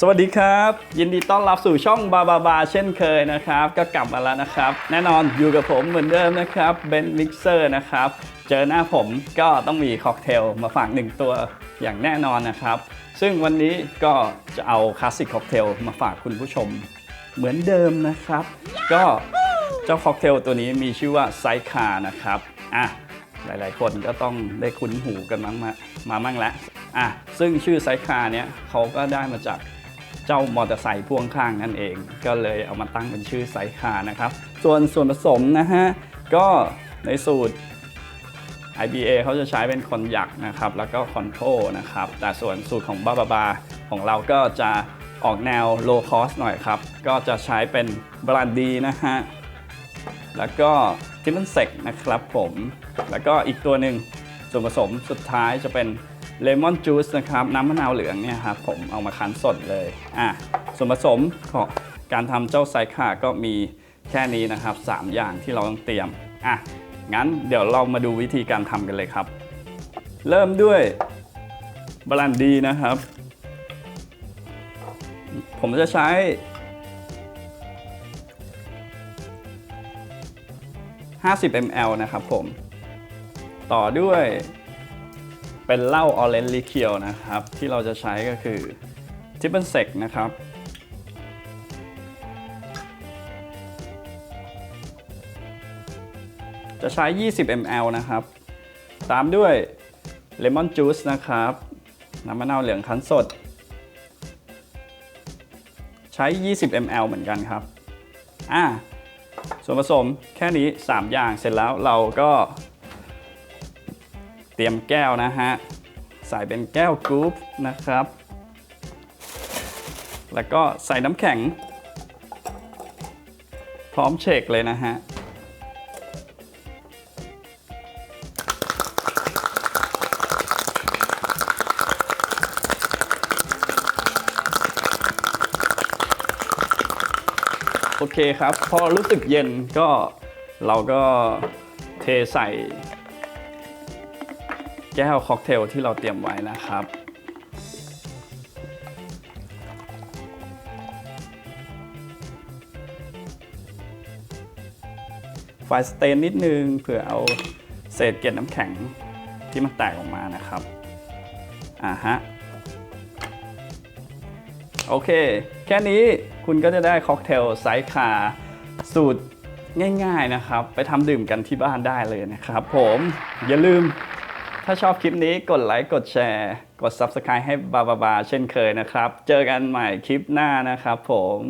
สวัสดีครับ ยินดีต้อนรับสู่ช่องบาบาบาเช่นเคยนะครับ ก็กลับมาแล้วนะครับ แน่นอนอยู่กับผมเหมือนเดิมนะครับเบนมิกเซอร์นะครับ เจอหน้าผมก็ต้องมีค็อกเทลมาฝากหนึ่งตัวอย่างแน่นอนนะครับ ซึ่งวันนี้ก็จะเอาคลาสสิกค็อกเทลมาฝากคุณผู้ชมเหมือนเดิมนะครับ ก็เจ้าค็อกเทลตัวนี้มีชื่อว่าไซคานะครับอะหลาย ๆ คนก็ต้องได้คุ้นหูกันมั้งมามามั่งแล้วอะซึ่งชื่อไซคาเนี่ยเขาก็ได้มาจาก เจ้ามอเตอร์ไซค์พ่วงข้างนั่นเอง ก็เลยเอามาตั้งเป็นชื่อไซคานะครับ ส่วนส่วนผสมนะฮะ ก็ในสูตร IBA เขาจะใช้เป็นคอนยักนะครับ แล้วก็คอนโทรนะครับ แต่ส่วนสูตรของบาบาบาของเราก็จะออกแนว low cost หน่อยครับ ก็จะใช้เป็นบรันดีนะฮะ แล้วก็ทิมเปิลเซกนะครับผม แล้วก็อีกตัวหนึ่งส่วนผสมสุดท้ายจะเป็น เลมอนจูสนะครับน้ำมะนาวเหลืองเนี่ยครับผมเอามาคั้นสดเลยอะส่วนผสมของการทำเจ้าไซค่าก็มีแค่นี้นะครับ 3 อย่างที่เราต้องเตรียมอะงั้นเดี๋ยวเรามาดูวิธีการทำกันเลยครับ เริ่มด้วยบรันดีนะครับ ผมจะใช้ 50 ml นะครับผม ต่อด้วย เป็นเหล้าออเรนจ์ลิเคียวนะครับ ที่เราจะใช้ก็คือทิปเปิลเซกนะครับ จะใช้ 20 ml นะครับ ตามด้วยเลมอนจูสนะครับ น้ำมะนาวเหลืองคั้นสด ใช้ 20 ml เหมือนกันครับ อ่าส่วนผสมแค่นี้ 3 อย่างเสร็จแล้วเราก็ เตรียมแก้วนะฮะ ใส่เป็นแก้วกรุ๊ปนะครับ แล้วก็ใส่น้ำแข็ง พร้อมเชคเลยนะฮะโอเคครับ พอรู้สึกเย็นก็เราก็เทใส่ แก้วค็อกเทลที่เราเตรียมไว้นะครับ ไฟสเตนนิดนึงเผื่อเอาเศษเกล็ดน้ำแข็งที่มันแตกออกมานะครับ อ่าฮะ โอเค แค่นี้คุณก็จะได้ค็อกเทลไซส์คาสูตรง่ายๆนะครับ ไปทำดื่มกันที่บ้านได้เลยนะครับผมอย่าลืม ถ้าชอบคลิปนี้กดไลค์กดแชร์ กด Subscribe ให้บาบาบาเช่นเคยนะครับ เจอกันใหม่คลิปหน้านะครับผม